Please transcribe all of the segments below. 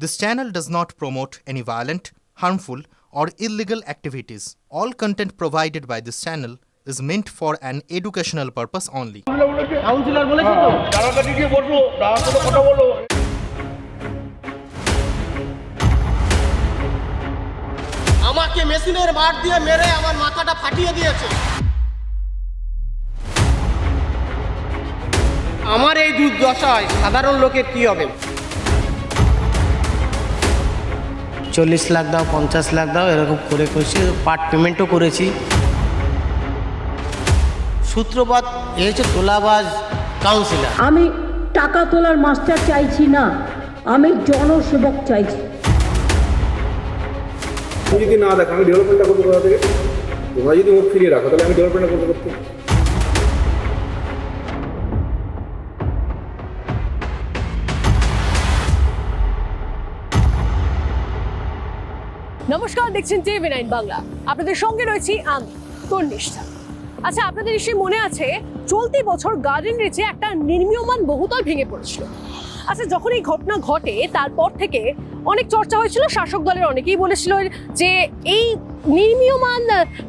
This channel does not promote any violent, harmful, or illegal activities. All content provided by this channel is meant for an educational purpose only. Councillor বলেছে তো কাছাকাছি গিয়ে বসো তার সাথে কথা বলো আমাকে মেশিনের মার দিয়ে মেরে আমার মাথাটা ফাটিয়ে দিয়েছে আমার এই দুর্দশায় সাধারণ লোকের কি হবে চল্লিশ লাখ দাও পঞ্চাশ লাখ দাও এরকম করে করেছি পার্ট পেমেন্টও করেছি। সূত্রপাত এ হচ্ছে তোলাবাজ কাউন্সিলার আমি টাকা তোলার মাস্টার চাইছি না আমি জনসেবক চাইছি। যদি না দেখো আমি ডেভেলপমেন্টটা করতে কোথা থেকে? তোমরা যদি মুখ ফিরিয়ে রাখো তাহলে আমি ডেভেলপমেন্টটা করতে করতে নমস্কার, দেখছেন টিভি নাইন বাংলা। আপনাদের সঙ্গে রয়েছি আমি, তন্নিষ্ঠা। আচ্ছা আপনাদের নিশ্চয়ই মনে আছে, চলতি বছর গার্ডেন রিচে একটা নির্মীয়মান বহুতল ভেঙে পড়েছিল। আচ্ছা যখন এই ঘটনা ঘটে, তারপর থেকে অনেক চর্চা হয়েছিল, শাসক দলের অনেকেই বলেছিল যে এই নির্মীয়মান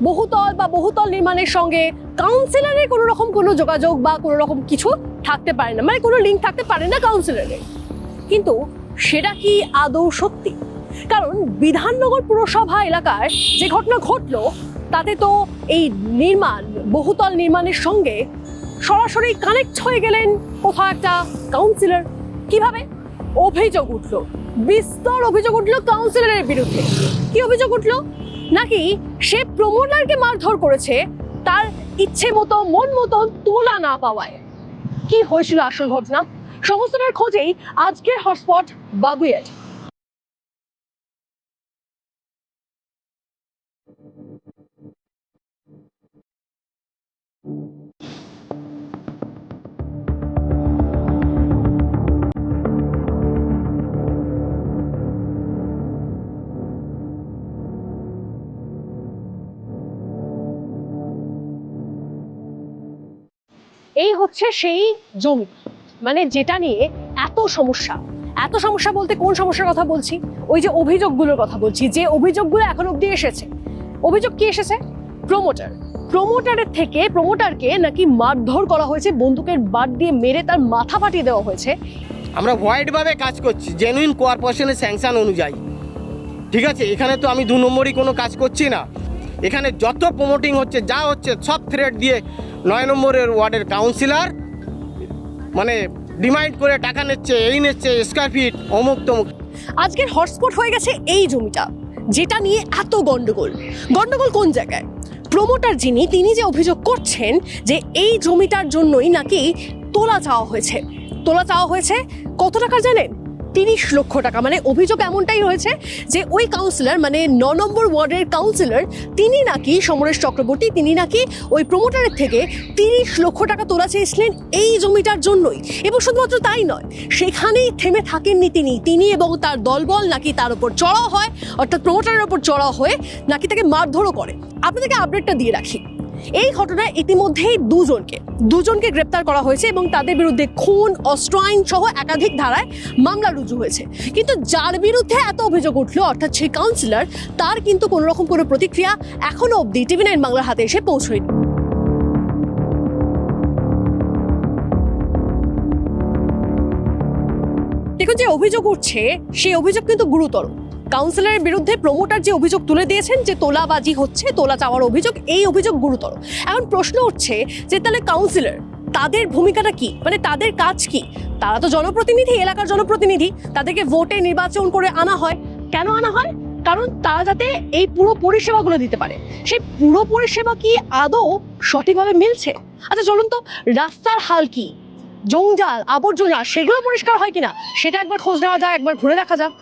বহুতল বা বহুতল নির্মাণের সঙ্গে কাউন্সিলরের কোনো রকম কোনো যোগাযোগ বা কোনো রকম কিছু থাকতে পারে না। মানে কোনো লিঙ্ক থাকতে পারে না কাউন্সিলরের কিন্তু সেটা কি আদৌ সত্যি? কারণ বিধাননগর পুরসভা এলাকায় যে ঘটনা ঘটলো, তাতে তো এই নির্মাণ, বহুতল নির্মাণের সঙ্গে সরাসরি কানেক্ট হয়ে গেলেন কোথাও একটা কাউন্সিলর কীভাবে? অভিযোগ উঠল। বিস্তর অভিযোগ উঠল কাউন্সিলরের বিরুদ্ধে। কি অভিযোগ উঠল? নাকি সে প্রমোটারকে মারধর করেছে, তার ইচ্ছে মতো, মন মতো তোলা না পাওয়ায়? কি হয়েছিল আসল ঘটনা? সমস্তটার খোঁজেই আজকের হটস্পট বাগুয়েট হচ্ছে সেই জমি। মানে যেটা নিয়ে এত সমস্যা। এত সমস্যা বলতে কোন সমস্যার কথা বলছি? ওই যে অভিযোগগুলোর কথা বলছি, যে অভিযোগগুলো এখন অব্দি এসেছে। অভিযোগ কি এসেছে? প্রমোটার প্রমোটারের থেকে প্রমোটারকে নাকি মারধর করা হয়েছে, বন্দুকের বাদ দিয়ে মেরে তার মাথা ফাটিয়ে দেওয়া হয়েছে। আমরা হোয়াইটভাবে কাজ করছি জেনুইন কর্পোরেশনের স্যাংশন অনুযায়ী। ঠিক আছে? এখানে তো আমি দু নম্বরই কোনো কাজ করছি না। এখানে যত প্রমোটিং হচ্ছে, যা হচ্ছে, সব থ্রেড দিয়ে নয় নম্বরের ওয়ার্ডের কাউন্সিলর মানে ডিমান্ড করে টাকা নিচ্ছে, এই নিচ্ছে স্কোয়ার ফিট অমুক তমুক। আজকের হটস্পট হয়ে গেছে এই জমিটা, যেটা নিয়ে এত গন্ডগোল। গন্ডগোল কোন জায়গায়? প্রমোটার যিনি, তিনি যে অভিযোগ করছেন যে এই জমিটার জন্যই নাকি তোলা চাওয়া হয়েছে। তোলা চাওয়া হয়েছে কত টাকা জানেন? তিরিশ লক্ষ টাকা। মানে অভিযোগ এমনটাই হয়েছে যে ওই কাউন্সিলর মানে ন নম্বর ওয়ার্ডের কাউন্সিলর তিনি নাকি সমরেশ চক্রবর্তী, তিনি নাকি ওই প্রমোটারের থেকে তিরিশ লক্ষ টাকা তোলা চেয়েছিলেন এই জমিটার জন্যই। এবং শুধুমাত্র তাই নয়, সেখানেই থেমে থাকেননি তিনি। তিনি এবং তার দলবল নাকি তার উপর চড়াও হয়, অর্থাৎ প্রমোটারের উপর চড়াও হয়ে নাকি তাকে মারধরও করে। আপনাদেরকে আপডেটটা দিয়ে রাখি। এই ঘটনায় ইতিমধ্যেই দুজনকে দুজনকে গ্রেপ্তার করা হয়েছে এবং তাদের বিরুদ্ধে খুন, অস্ত্র আইন সহ একাধিক ধারায় মামলা রুজু হয়েছে। কিন্তু যার বিরুদ্ধে এত অভিযোগ উঠল, অর্থাৎ সেই কাউন্সিলর তার কিন্তু কোনো রকম কোনো প্রতিক্রিয়া এখনও অবধি টিভি নাইন বাংলার হাতে এসে পৌঁছয়নি। দেখুন, যে অভিযোগ উঠছে, সেই অভিযোগ কিন্তু গুরুতর। কাউন্সিলরের বিরুদ্ধে প্রমোটার যে অভিযোগ তুলে দিয়েছেন যে তোলাবাজি হচ্ছে, তোলা চাওয়ার অভিযোগ, এই অভিযোগ গুরুতর। এখন প্রশ্ন উঠছে যে তাহলে কাউন্সিলর, তাদের ভূমিকাটা কি? মানে তাদের কাজ কি? তারা তো জনপ্রতিনিধি, এলাকার জনপ্রতিনিধি। তাদেরকে ভোটে নির্বাচন করে আনা হয়। কেন আনা হয়? কারণ তারা যাতে এই পুরো পরিষেবাগুলো দিতে পারে। সেই পুরো পরিষেবা কি আদৌ সঠিকভাবে মিলছে? আচ্ছা চলুন তো, রাস্তার হাল কি? জঞ্জাল আবর্জনা, সেগুলো পরিষ্কার হয় কিনা? সেটা একবার খোঁজ নেওয়া যায় একবার ঘুরে দেখা যাক।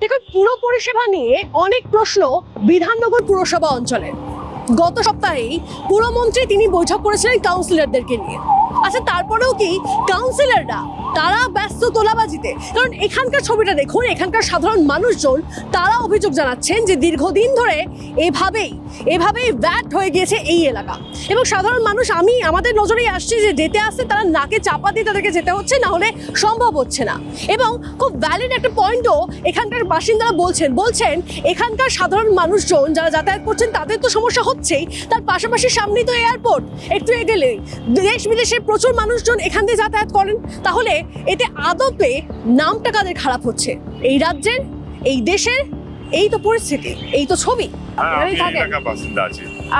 দেখুন, পুরো পরিষেবা নিয়ে অনেক প্রশ্ন বিধাননগর পুরসভা অঞ্চলের গত সপ্তাহেই পুরমন্ত্রী তিনি বৈঠক করেছিলেন কাউন্সিলরদেরকে নিয়ে। আচ্ছা তারপরেও কি কাউন্সিলররা তারা ব্যস্ত তোলাবাজিতে। কারণ এখানকার ছবিটা দেখুন, এখানকার সাধারণ মানুষজন, তারা অভিযোগ জানাচ্ছেন যে দীর্ঘদিন ধরে এভাবেই এভাবেই ব্যাট হয়ে গিয়েছে এই এলাকা। এবং সাধারণ মানুষ, আমি আমাদের নজরেই আসছে যে যেতে আসতে তারা নাকে চাপা দিয়ে তাদেরকে যেতে হচ্ছে, না হলে সম্ভব হচ্ছে না। এবং খুব ভ্যালিড একটা পয়েন্টও এখানকার বাসিন্দারা বলছেন বলছেন এখানকার সাধারণ মানুষজন যারা যাতায়াত করছেন, তাদের তো সমস্যা হচ্ছেই। তার পাশাপাশি সামনেই তো এয়ারপোর্ট একটু এগেলে দেশ বিদেশের প্রচুর মানুষজন এখান দিয়ে যাতায়াত করেন, তাহলে এতে আদপে নামটা কাদের খারাপ হচ্ছে? এই রাজ্যের এই দেশের এই তো পরিস্থিতি এই তো ছবি। হ্যাঁ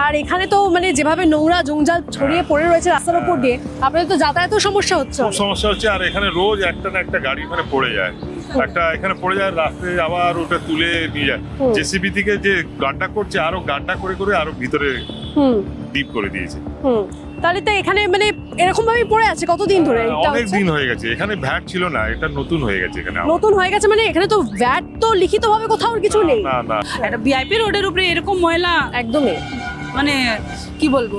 আর এখানে তো মানে যেভাবে নোংরা জঞ্জাল ছড়িয়ে পড়ে রয়েছে রাস্তার উপর দিয়ে আপনাদের তো যাতায়াতের সমস্যা হচ্ছে। সমস্যা হচ্ছে আর এখানে রোজ একটা না একটা গাড়ি এখানে পড়ে যায়। একটা এখানে পড়ে যায় রাস্তায় আবার ওটা তুলে নিয়ে যায়। জেসিবি থেকে যে গাড্ডা করছে আরও গাড্ডা করে করে আরও ভিতরে হুম। ডিপ করে দিয়েছে। তাহলে তো এখানে মানে এরকম ভাবে পড়ে আছে কতদিন ধরে? এটা অনেক দিন হয়ে গেছে। এখানে ভ্যাট ছিল না এটা নতুন হয়ে গেছে এখানে নতুন হয়ে গেছে মানে এখানে তো ভ্যাট তো লিখিতভাবে কোথাও কিছু নেই। না না। একটা ভিআইপি রোডের উপরে এরকম ময়লা একদমই। মানে কি বলব?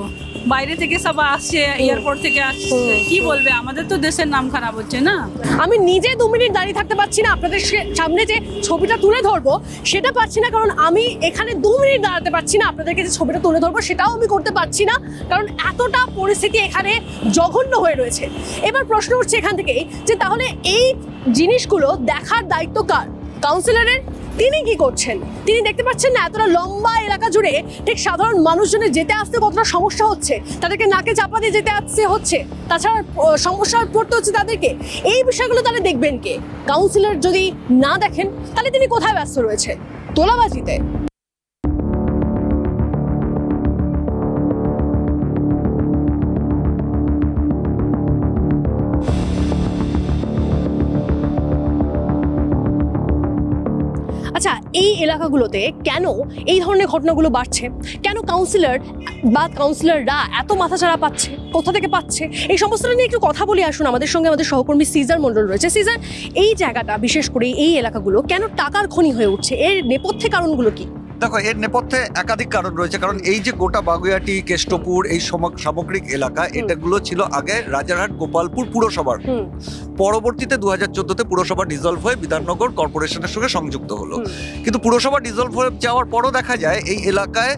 বাইরে থেকে সব আসছে এয়ারপোর্ট থেকে আসছে কি বলবে? আমাদের তো দেশের নাম খারাপ হচ্ছে না? আমি নিজে দু মিনিট দাঁড়িয়ে থাকতে পারছি না আপনাদের সামনে যে ছবিটা তুলে ধরবো সেটা পারছি না কারণ আমি এখানে দু মিনিট দাঁড়াতে পারছি না আপনাদেরকে যে ছবিটা তুলে ধরবো সেটাও আমি করতে পারছি না কারণ এতটা পরিস্থিতি এখানে জঘন্য হয়ে রয়েছে। এবার প্রশ্ন উঠছে এখান থেকেই যে তাহলে এই জিনিসগুলো দেখার দায়িত্ব কার? কাউন্সিলরের তিনি কি করছেন? তিনি দেখতে পাচ্ছেন না, এতটা লম্বা এলাকা জুড়ে ঠিক সাধারণ মানুষজনের যেতে আসতে কতটা সমস্যা হচ্ছে, তাদেরকে নাকে চাপা দিয়ে যেতে আসতে হচ্ছে, তাছাড়া সমস্যা পড়তে হচ্ছে তাদেরকে। এই বিষয়গুলো তাহলে দেখবেন কে? কাউন্সিলর যদি না দেখেন, তাহলে তিনি কোথায় ব্যস্ত রয়েছে? তোলাবাজিতে। এই এলাকাগুলোতে কেন এই ধরনের ঘটনাগুলো বাড়ছে? কেন কাউন্সিলর বা কাউন্সিলররা এত মাথাচাড়া পাচ্ছে? কোথা থেকে পাচ্ছে? এই সমস্তটা নিয়ে একটু কথা বলি আসুন আমাদের সঙ্গে আমাদের সহকর্মী সিজার মণ্ডল রয়েছে। সিজার, এই জায়গাটা, বিশেষ করে এই এলাকাগুলো কেন টাকার খনি হয়ে উঠছে? এর নেপথ্যে কারণগুলো কি? দেখো এর নেপথ্যে একাধিক কারণ রয়েছে। কারণ এই যে গোটা বাগুয়াটি কেষ্টপুর এই সম- সামগ্রিক এলাকা এটাগুলো ছিল আগে রাজারহাট গোপালপুর পুরসভার। পরবর্তীতে দু হাজার চোদ্দতে পুরসভা ডিজলভ হয়ে বিধাননগর কর্পোরেশনের সঙ্গে সংযুক্ত হলো। কিন্তু পুরসভা ডিজলভ হয়ে যাওয়ার পরও দেখা যায় এই এলাকায়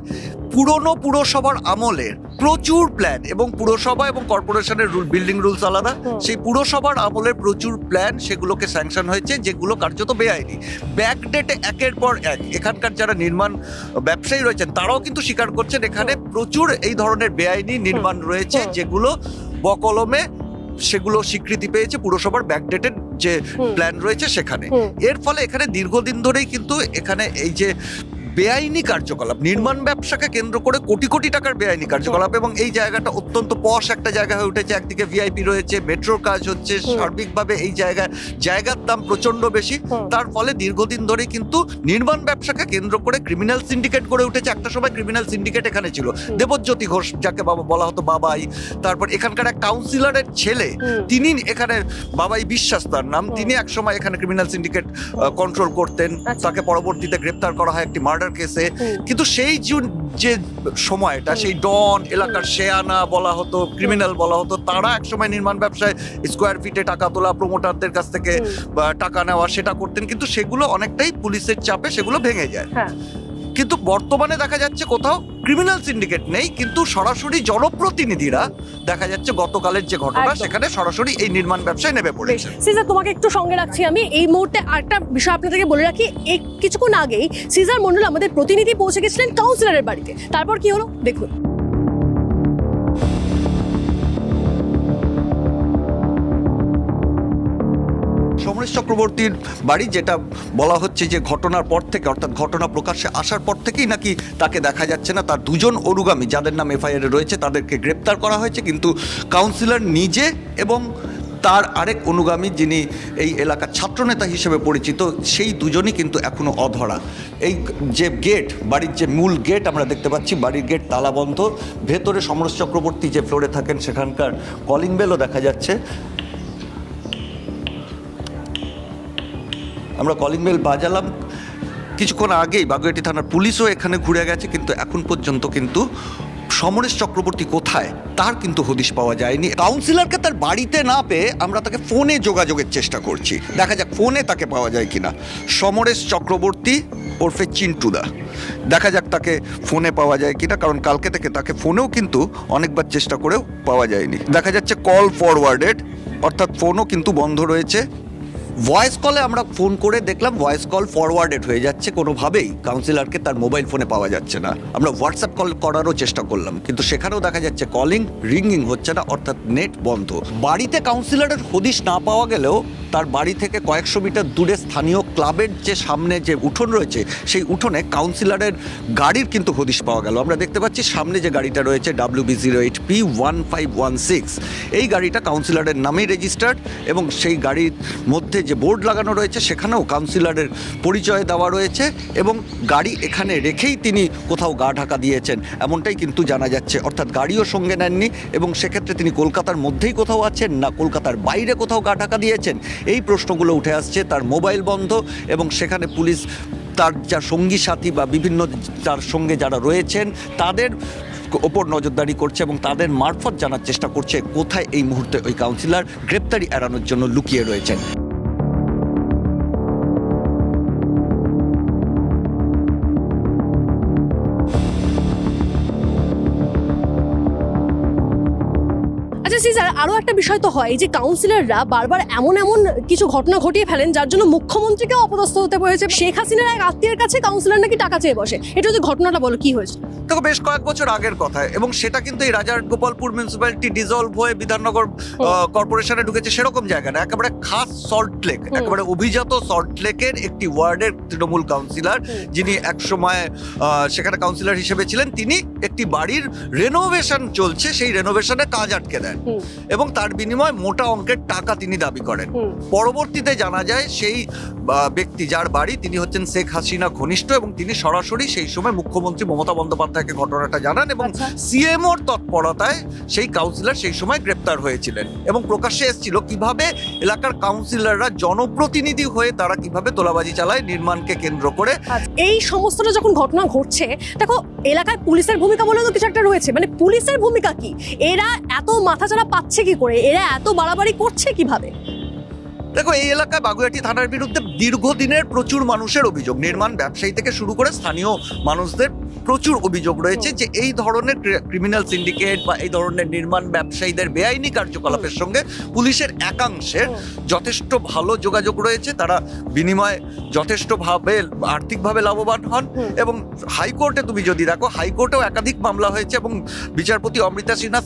পুরনো পুরসভার আমলের প্রচুর প্ল্যান এবং পুরসভা এবং কর্পোরেশনের রুল বিল্ডিং রুলস আলাদা। সেই পুরসভার আমলের প্রচুর প্ল্যান সেগুলোকে স্যাংশন হয়েছে যেগুলো কার্যত বেআইনি। ব্যাকডেটে একের পর এক এখানকার যারা নির্মাণ ব্যবসায়ী রয়েছেন তারাও কিন্তু স্বীকার করছেন এখানে প্রচুর এই ধরনের বেআইনি নির্মাণ রয়েছে যেগুলো বকলমে সেগুলো স্বীকৃতি পেয়েছে পুরসভার ব্যাকডেটেড যে প্ল্যান রয়েছে সেখানে। এর ফলে এখানে দীর্ঘদিন ধরেই কিন্তু এখানে এই যে বেআইনি কার্যকলাপ নির্মাণ ব্যবসাকে কেন্দ্র করে কোটি কোটি টাকার বেআইনি কার্যকলাপ এবং এই জায়গাটা অত্যন্ত পশ একটা জায়গা হয়ে উঠেছে। একদিকে ভিআইপি রয়েছে মেট্রোর কাজ হচ্ছে সার্বিকভাবে এই জায়গায় জায়গার দাম প্রচণ্ড বেশি। তার ফলে দীর্ঘদিন ধরে কিন্তু নির্মাণ ব্যবসাকে কেন্দ্র করে ক্রিমিনাল সিন্ডিকেট গড়ে উঠেছে। একটা সময় ক্রিমিনাল সিন্ডিকেট এখানে ছিল। দেবজ্যোতি ঘোষ যাকে বাবা বলা হতো বাবাই তারপর এখানকার এক কাউন্সিলরের ছেলে তিনি এখানে বাবাই বিশ্বাস তার নাম। তিনি একসময় এখানে ক্রিমিনাল সিন্ডিকেট কন্ট্রোল করতেন। আচ্ছা। তাকে পরবর্তীতে গ্রেপ্তার করা হয় একটি মার্ডার কেসে কিন্তু সেই যে সময়টা সেই ডন এলাকার শেয়ানা বলা হতো ক্রিমিনাল বলা হতো তারা একসময় নির্মাণ ব্যবসায় স্কোয়ার ফিটে টাকা তোলা প্রমোটারদের কাছ থেকে টাকা নেওয়া সেটা করতেন। কিন্তু সেগুলো অনেকটাই পুলিশের চাপে সেগুলো ভেঙে যায়। হ্যাঁ। কিন্তু বর্তমানে দেখা যাচ্ছে কোথাও ক্রিমিনাল সিন্ডিকেট নেই কিন্তু সরাসরি জনপ্রতিনিধিরা দেখা যাচ্ছে গতকালের যে ঘটনা সেখানে সরাসরি এই নির্মাণ ব্যবসায় নেমে পড়েছে। সিজার তোমাকে একটু সঙ্গে রাখছি আমি। এই মুহূর্তে আরেকটা বিষয় আপনাদেরকে বলে রাখি এই কিছুক্ষণ আগেই সিজার মন্ডল আমাদের প্রতিনিধি পৌঁছে গেছিলেন কাউন্সিলরের বাড়িতে। তারপর কি হলো? দেখুন। চক্রবর্তীর বাড়ি, যেটা বলা হচ্ছে যে ঘটনার পর থেকে, অর্থাৎ ঘটনা প্রকাশ্যে আসার পর থেকেই নাকি তাকে দেখা যাচ্ছে না। তার দুজন অনুগামী, যাদের নাম এফআইআরে রয়েছে, তাদেরকে গ্রেপ্তার করা হয়েছে। কিন্তু কাউন্সিলর নিজে এবং তার আরেক অনুগামী, যিনি এই এলাকার ছাত্রনেতা হিসেবে পরিচিত, সেই দুজনই কিন্তু এখনও অধরা। এই যে গেট, বাড়ির যে মূল গেট আমরা দেখতে পাচ্ছি, বাড়ির গেট তালাবন্ধ। ভেতরে সমরেশ চক্রবর্তী যে ফ্লোরে থাকেন, সেখানকার কলিং বেলও দেখা যাচ্ছে। আমরা কলিং বেল বাজালাম। কিছুক্ষণ আগেই বাগুয়াটি থানার পুলিশও এখানে ঘুরে গেছে, কিন্তু এখন পর্যন্ত কিন্তু সমরেশ চক্রবর্তী কোথায়, তার কিন্তু হদিশ পাওয়া যায়নি। কাউন্সিলরকে তার বাড়িতে না পেয়ে আমরা তাকে ফোনে যোগাযোগের চেষ্টা করছি। দেখা যাক ফোনে তাকে পাওয়া যায় কিনা। সমরেশ চক্রবর্তী ওরফে চিন্টুদা। দেখা যাক তাকে ফোনে পাওয়া যায় কিনা, কারণ কালকে থেকে তাকে ফোনেও কিন্তু অনেকবার চেষ্টা করেও পাওয়া যায়নি। দেখা যাচ্ছে কল ফরওয়ার্ডেড অর্থাৎ ফোনও কিন্তু বন্ধ রয়েছে। ভয়েস কলে আমরা ফোন করে দেখলাম ভয়েস কল ফরওয়ার্ডেড হয়ে যাচ্ছে কোনোভাবেই। কাউন্সিলরকে তার মোবাইল ফোনে পাওয়া যাচ্ছে না। আমরা হোয়াটসঅ্যাপ কল করারও চেষ্টা করলাম, কিন্তু সেখানেও দেখা যাচ্ছে কলিং রিঙ্গিং হচ্ছে না, অর্থাৎ নেট বন্ধ। বাড়িতে কাউন্সিলরের হদিশ না পাওয়া গেলেও তার বাড়ি থেকে কয়েকশো মিটার দূরে স্থানীয় ক্লাবের যে সামনে যে উঠোন রয়েছে, সেই উঠোনে কাউন্সিলরের গাড়ির কিন্তু হদিশ পাওয়া গেল। আমরা দেখতে পাচ্ছি সামনে যে গাড়িটা রয়েছে W B zero eight P one five one six এই গাড়িটা কাউন্সিলরের নামেই রেজিস্টার্ড এবং সেই গাড়ির মধ্যে যে বোর্ড লাগানো রয়েছে, সেখানেও কাউন্সিলরের পরিচয় দেওয়া রয়েছে এবং গাড়ি এখানে রেখেই তিনি কোথাও গা ঢাকা দিয়েছেন। এমনটাই কিন্তু জানা যাচ্ছে। অর্থাৎ গাড়িও সঙ্গে নেননি এবং সেক্ষেত্রে তিনি কলকাতার মধ্যেই কোথাও আছেন না কলকাতার বাইরে কোথাও গা ঢাকা দিয়েছেন? এই প্রশ্নগুলো উঠে আসছে তার মোবাইল বন্ধ এবং সেখানে পুলিশ তার যা সঙ্গী সাথী বা বিভিন্ন তার সঙ্গে যারা রয়েছেন, তাদের ওপর নজরদারি করছে এবং তাদের মারফত জানার চেষ্টা করছে কোথায় এই মুহূর্তে ওই কাউন্সিলর। গ্রেপ্তারি এড়ানোর জন্য লুকিয়ে রয়েছেন। সিজার আরও একটা বিষয় তো হয় যে কাউন্সিলররা বারবার এমন এমন কিছু ঘটনা ঘটিয়ে ফেলেন যার জন্য মুখ্যমন্ত্রীকেও অপদস্থ হতে হয়েছে। শেখ হাসিনার এক আত্মীয়ের কাছে কাউন্সিলর নাকি টাকা চেয়ে বসে? এটা যদি ঘটনাটা বলো কি হয়েছে? দেখো বেশ কয়েক বছর আগের কথা এবং সেটা কিন্তু এই রাজার গোপালপুর মিউনিসিপ্যালিটি ডিজলভ হয়ে বিধাননগর কর্পোরেশনে ঢুকেছে সেরকম জায়গা না একেবারে খাস সল্ট লেক একেবারে অভিজাত সল্ট লেকের একটি ওয়ার্ডের তৃণমূল কাউন্সিলর যিনি একসময় সেখানে কাউন্সিলর হিসেবে ছিলেন তিনি একটি বাড়ির রেনোভেশন চলছে সেই রেনোভেশনে কাজ আটকে দেন। এবং তার বিনিময়ে মোটা অঙ্কের টাকা তিনি দাবি করেন। পরবর্তীতে জানা যায় সেই ব্যক্তি যার বাড়ি তিনি হচ্ছেন শেখ হাসিনা ঘনিষ্ঠ এবং তিনি সরাসরি সেই সময় মুখ্যমন্ত্রী মমতা বন্দ্যোপাধ্যায়কে ঘটনাটা জানান এবং আচ্ছা। সিএমওর তৎপরতায় সেই কাউন্সিলর সেই সময় গ্রেপ্তার হয়েছিলেন এবং প্রকাশ্যে এসেছিল কীভাবে এলাকার কাউন্সিলররা জনপ্রতিনিধি হয়ে তারা কীভাবে তোলাবাজি চালায় নির্মাণকে কেন্দ্র করে। আচ্ছা, এই সমস্তটা যখন ঘটনা ঘটছে দেখো এলাকায় পুলিশের ভূমিকা বলে তো কিছু একটা রয়েছে। মানে পুলিশের ভূমিকা কি? এরা এত মাথাচাড়া পাচ্ছে কি করে? এরা এত বাড়াবাড়ি করছে কীভাবে? দেখো এই এলাকায় বাগুইয়াটি থানার বিরুদ্ধে দীর্ঘদিনের প্রচুর মানুষের অভিযোগ। নির্মাণ ব্যবসায়ী থেকে শুরু করে স্থানীয় মানুষদের প্রচুর অভিযোগ রয়েছে যে এই ধরনের ক্রিমিনাল সিন্ডিকেট বা এই ধরনের নির্মাণ ব্যবসায়ীদের বেআইনি কার্যকলাপের সঙ্গে পুলিশের একাংশের যথেষ্ট ভালো যোগাযোগ রয়েছে। তারা বিনিময়ে যথেষ্টভাবে আর্থিকভাবে লাভবান হন এবং হাইকোর্টে তুমি যদি দেখো হাইকোর্টেও একাধিক মামলা হয়েছে এবং বিচারপতি অমৃতা সিনহা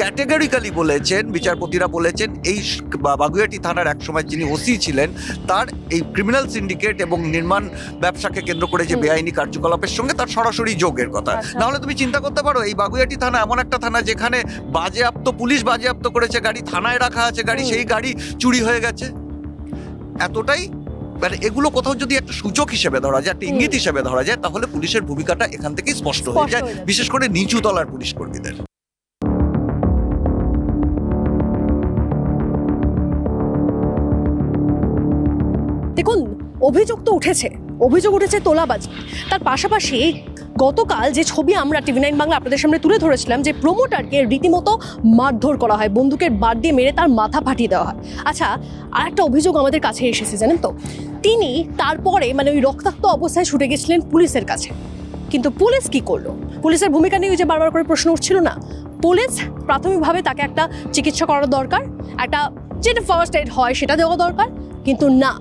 ক্যাটেগরিক্যালি বলেছেন বিচারপতিরা বলেছেন এই স- বা- বাগুইয়াটি থানার একসময় যিনি ওসি ছিলেন তার এই ক্রিমিনাল সিন্ডিকেট এবং নির্মাণ ব্যবসাকে কেন্দ্র করে যে বেআইনি কার্যকলাপের সঙ্গে তার সরাসরি যোগের কথা। আচ্ছা। নাহলে তুমি চিন্তা করতে পারো এই বাগুইয়াটি থানা এমন একটা থানা যেখানে বাজেয়াপ্ত পুলিশ বাজেয়াপ্ত করেছে গাড়ি থানায় রাখা আছে গাড়ি সেই গাড়ি চুরি হয়ে গেছে। এতটাই মানে এগুলো কোথাও যদি একটা সূচক হিসেবে ধরা যায় একটা ইঙ্গিত হিসেবে ধরা যায় তাহলে পুলিশের ভূমিকাটা এখান থেকেই স্পষ্ট হয়ে যায় হয়ে যায়। বিশেষ করে নিচু তলার পুলিশ কর্মীদের। অভিযোগ তো উঠেছে, অভিযোগ উঠেছে তোলাবাজি। তার পাশাপাশি গতকাল যে ছবি আমরা টিভি নাইন বাংলা আপনাদের সামনে তুলে ধরেছিলাম যে প্রমোটারকে রীতিমতো মারধর করা হয়, বন্দুকের বার দিয়ে মেরে তার মাথা ফাটিয়ে দেওয়া হয়। আচ্ছা আর একটা অভিযোগ আমাদের কাছে এসেছে, জানেন তো? তিনি তারপরে মানে ওই রক্তাক্ত অবস্থায় ছুটে গেছিলেন পুলিশের কাছে। কিন্তু পুলিশ কি করল? পুলিশের ভূমিকা নিয়ে যে বারবার করে প্রশ্ন উঠছিল না? পুলিশ প্রাথমিকভাবে তাকে একটা চিকিৎসা করার দরকার, একটা যেটা ফার্স্ট এড হয় সেটা দেওয়া দরকার, কিন্তু না।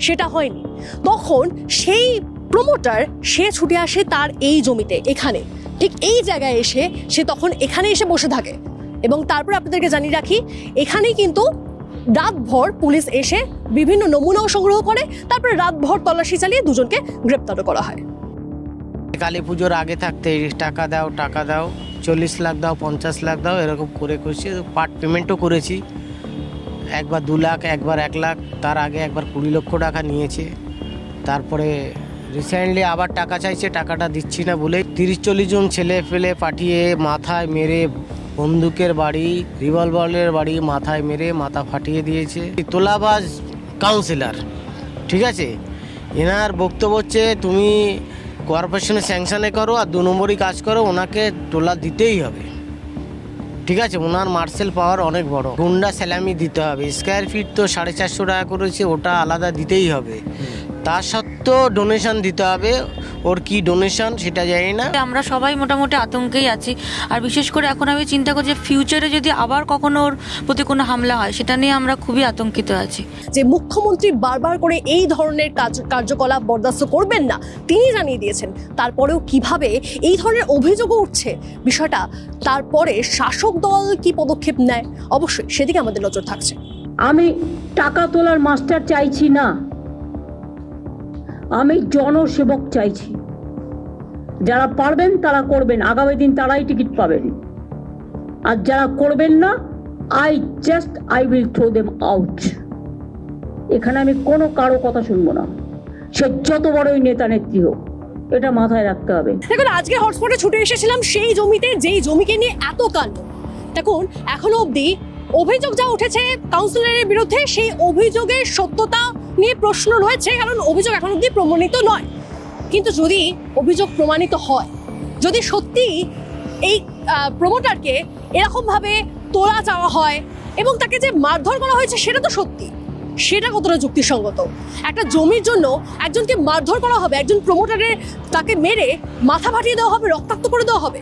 সেটা হয়নি। তখন সেই প্রমোটার সে ছুটে আসে তার এই জমিতে, এখানে। ঠিক এই জায়গায় এসে সে তখন এখানে এসে বসে থাকে। এবং তারপরে আপনাদেরকে জানিয়ে রাখি, এখানেই কিন্তু রাতভর পুলিশ এসে বিভিন্ন নমুনাও সংগ্রহ করে, তারপরে রাতভর তল্লাশি চালিয়ে দুজনকে গ্রেপ্তারও করা হয়। কালী পুজোর আগে থাকতে টাকা দাও টাকা দাও, চল্লিশ লাখ দাও, পঞ্চাশ লাখ দাও, এরকম করে করছি পার্ট পেমেন্টও করেছি। একবার দু লাখ, একবার এক লাখ, তার আগে একবার কুড়ি লক্ষ টাকা নিয়েছে। তারপরে রিসেন্টলি আবার টাকা চাইছে, টাকাটা দিচ্ছি না বলে তিরিশ চল্লিশ জন ছেলে ফেলে পাঠিয়ে মাথায় মেরে বন্দুকের বাড়ি রিভলভারের বাড়ি মাথায় মেরে মাথা ফাটিয়ে দিয়েছে। তোলাবাজ কাউন্সিলর ঠিক আছে? এনার বক্তব্য হচ্ছে, তুমি কর্পোরেশনে স্যাংশনে করো আর দু নম্বরই কাজ করো, ওনাকে তোলা দিতেই হবে। ঠিক আছে ওনার মার্সেল পাওয়ার অনেক বড়। গুন্ডা স্যালামি দিতে হবে। স্কোয়ার ফিট তো সাড়ে চারশো টাকা করেছে, ওটা আলাদা দিতেই হবে। তা সত্ত্বেও ডোনেশন দিতে হবে। ওর কি ডোনেশন সেটা জানি না। আমরা সবাই মোটামুটি আতঙ্কেই আছি। আর বিশেষ করে এখন আমি চিন্তা করছি ফিউচারে যদি আবার কখনো ওর প্রতি কোনো হামলা হয় সেটা নিয়ে আমরা খুবই আতঙ্কিত আছি। যে মুখ্যমন্ত্রী বারবার করে এই ধরনের কাজ কার্যকলাপ বরদাস্ত করবেন না তিনি জানিয়ে দিয়েছেন। তারপরেও কীভাবে এই ধরনের অভিযোগও উঠছে? বিষয়টা তারপরে শাসক দল কি পদক্ষেপ নেয়? অবশ্যই সেদিকে আমাদের নজর থাকছে। আমি টাকা তোলার মাস্টার চাইছি না। আমি জনসেবক চাইছি। যারা পারবেন তারা করবেন, আগামী দিন তারাই টিকিট পাবেন। আর যারা করবেন না I just I will throw them out এখানে আমি কোনো কারও কথা শুনব না। সে যত বড়ই নেতা নেত্রী হোক, এটা মাথায় রাখতে হবে। দেখুন, আজকে হটস্পটে ছুটে এসেছিলাম সেই জমিতে, যেই জমিকে নিয়ে এত কাণ্ড। দেখুন, এখনও অবধি অভিযোগ যা উঠেছে কাউন্সিলরের বিরুদ্ধে, সেই অভিযোগের সত্যতা নিয়ে প্রশ্ন রয়েছে, কারণ অভিযোগ এখন অব্দি প্রমাণিত নয়। কিন্তু যদি অভিযোগ প্রমাণিত হয়, যদি সত্যি এই প্রমোটারকে এরকমভাবে তোলা চাওয়া হয় এবং তাকে যে মারধর করা হয়েছে, সেটা তো সত্যি। সেটা কতটা যুক্তিসঙ্গত? একটা জমির জন্য একজনকে মারধর করা হবে, একজন প্রমোটারের তাকে মেরে মাথা ফাটিয়ে দেওয়া হবে, রক্তাক্ত করে দেওয়া হবে,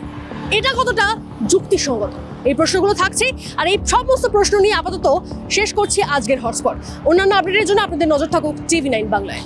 এটা কতটা যুক্তিসঙ্গত? এই প্রশ্নগুলো থাকছেই আর এই সমস্ত প্রশ্ন নিয়ে আপাতত শেষ করছি আজকের হটস্পট। অন্যান্য আপডেটের জন্য আপনাদের নজর থাকুক টিভি নাইন বাংলায়।